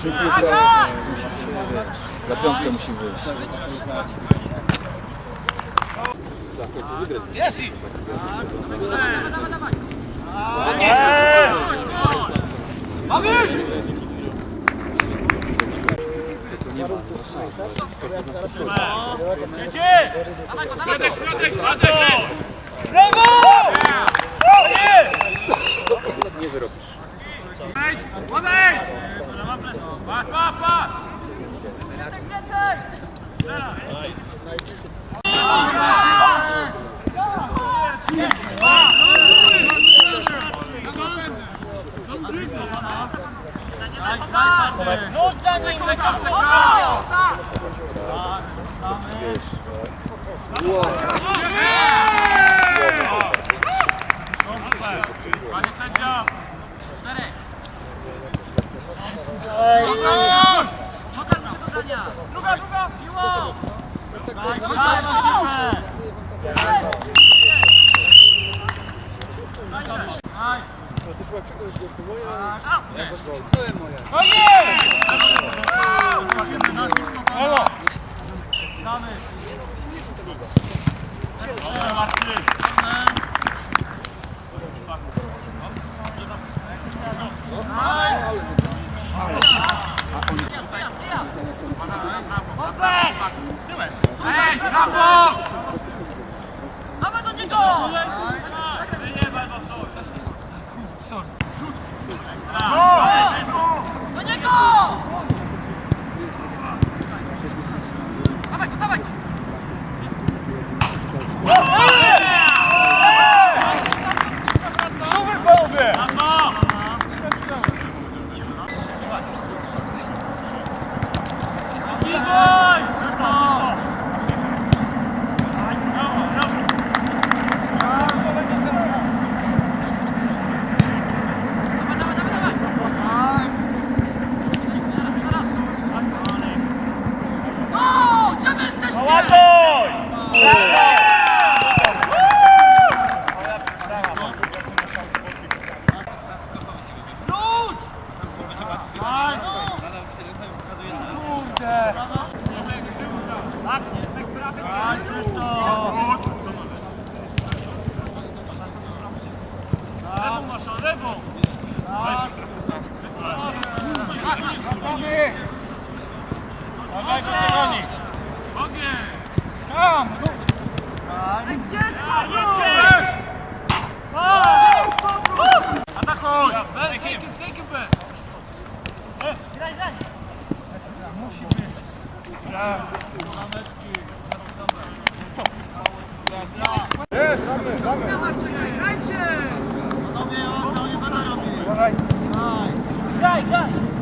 Czyli piłka za piątkę musi wyjść. Nie wyrobisz. Wow. Dawaj do niego! Do niego! Dawaj, Right, right.